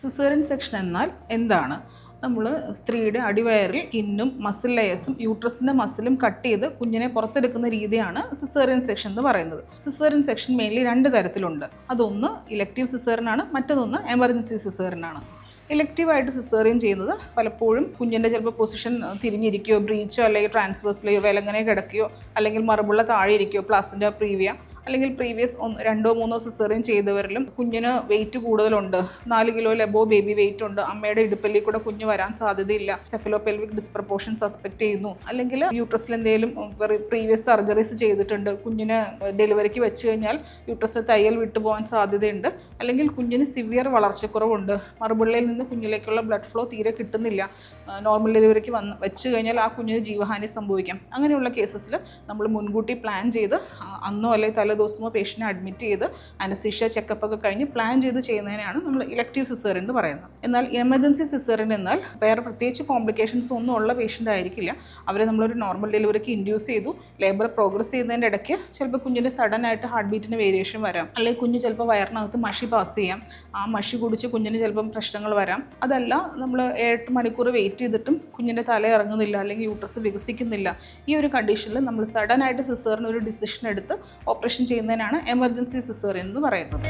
Caesarean section എന്നാൽ എന്താണ്? നമ്മൾ സ്ത്രീയുടെ അടിവയറിൽ കിന്നും മസിൽ ലെയേഴ്സും യൂട്രസിന്റെ മസിലും കട്ട് ചെയ്ത് കുഞ്ഞിനെ പുറത്തെടുക്കുന്ന രീതിയാണ് സിസേറിയൻ സെക്ഷൻ എന്ന് പറയുന്നത്. സിസേറിയൻ സെക്ഷൻ മെയിൻലി രണ്ട് തരത്തിലുണ്ട്. അതൊന്ന് ഇലക്റ്റീവ് സിസേറിനാണ് മറ്റൊന്ന് എമർജൻസി സിസേറിനാണ് ഇലക്റ്റീവായിട്ട് സിസേറിയൻ ചെയ്യുന്നത് പലപ്പോഴും കുഞ്ഞിന്റെ ചിലപ്പോൾ പൊസിഷൻ തിരിഞ്ഞിരിക്കുകയോ ബ്രീച്ചോ അല്ലെങ്കിൽ ട്രാൻസ്ഫേഴ്സിലെയോ വിലങ്ങനെ കിടക്കുകയോ അല്ലെങ്കിൽ മറുപുള്ള താഴെ ഇരിക്കുകയോ പ്ലാസിന്റെ പ്രീവിയ അല്ലെങ്കിൽ പ്രീവിയസ് ഒന്ന് രണ്ടോ മൂന്നോ സിസേറിയൻ ചെയ്തവരിലും കുഞ്ഞിന് വെയിറ്റ് കൂടുതലുണ്ട്. നാല് കിലോ ലബോ ബേബി വെയിറ്റ് ഉണ്ട്. അമ്മയുടെ ഇടുപ്പല്ലിൽ കൂടെ കുഞ്ഞ് വരാൻ സാധ്യതയില്ല. സെഫലോ പെൽവിക് ഡിസ്പ്രപ്പോർഷൻ സസ്പെക്ട് ചെയ്യുന്നു. അല്ലെങ്കിൽ യൂട്രസിൽ എന്തെങ്കിലും പ്രീവിയസ് സർജറീസ് ചെയ്തിട്ടുണ്ട്. കുഞ്ഞിന് ഡെലിവറിക്ക് വെച്ച് കഴിഞ്ഞാൽ യൂട്രസ് തയ്യൽ വിട്ടുപോകാൻ സാധ്യതയുണ്ട്. അല്ലെങ്കിൽ കുഞ്ഞിന് സിവിയർ വളർച്ചക്കുറവുണ്ട്. മറുപിള്ളയിൽ നിന്ന് കുഞ്ഞിലേക്കുള്ള ബ്ലഡ് ഫ്ലോ തീരെ കിട്ടുന്നില്ല. നോർമൽ ഡെലിവറിക്ക് വന്ന് വെച്ച് കഴിഞ്ഞാൽ ആ കുഞ്ഞിന് ജീവഹാനി സംഭവിക്കാം. അങ്ങനെയുള്ള കേസസിൽ നമ്മൾ മുൻകൂട്ടി പ്ലാൻ ചെയ്ത് അന്നോ അല്ലെങ്കിൽ തലേദിവസമോ പേഷ്യനെ അഡ്മിറ്റ് ചെയ്ത് അനസ്തീഷ്യ ചെക്കപ്പ് ഒക്കെ കഴിഞ്ഞ് പ്ലാൻ ചെയ്ത് ചെയ്യുന്നതിനാണ് നമ്മൾ ഇലക്റ്റീവ് സിസേറിൻ എന്ന് പറയുന്നത്. എന്നാൽ എമർജൻസി സിസേറിൻ എന്നാൽ വേറെ പ്രത്യേകിച്ച് കോംപ്ലിക്കേഷൻസ് ഒന്നും ഉള്ള പേഷ്യന്റ് ആയിരിക്കില്ല. അവരെ നമ്മളൊരു നോർമൽ ഡെലിവറിക്ക് ഇൻഡ്യൂസ് ചെയ്തു. ലേബർ പ്രോഗ്രസ് ചെയ്യുന്നതിന്റെ ഇടയ്ക്ക് ചിലപ്പോൾ കുഞ്ഞിന്റെ സഡൻ ആയിട്ട് ഹാർട്ട് ബീറ്റിന് വേരിയേഷൻ വരാം. അല്ലെങ്കിൽ കുഞ്ഞ് ചിലപ്പോൾ വയറിനകത്ത് മഷി പാസ് ചെയ്യാം. ആ മഷി കുടിച്ച് കുഞ്ഞിന് ചിലപ്പം പ്രശ്നങ്ങൾ വരാം. അതല്ല നമ്മൾ എട്ട് മണിക്കൂർ വെയിറ്റ് ചെയ്തിട്ടും കുഞ്ഞിന്റെ തല ഇറങ്ങുന്നില്ല അല്ലെങ്കിൽ യൂട്രസ് വികസിക്കുന്നില്ല. ഈ ഒരു കണ്ടീഷനിൽ നമ്മൾ സഡൻ ആയിട്ട് സിസേറിന് ഒരു ഡിസിഷൻ ഓപ്പറേഷൻ ചെയ്യുന്നതിനാണ് എമർജൻസി സിസേറിയൻ എന്ന് പറയുന്നത്.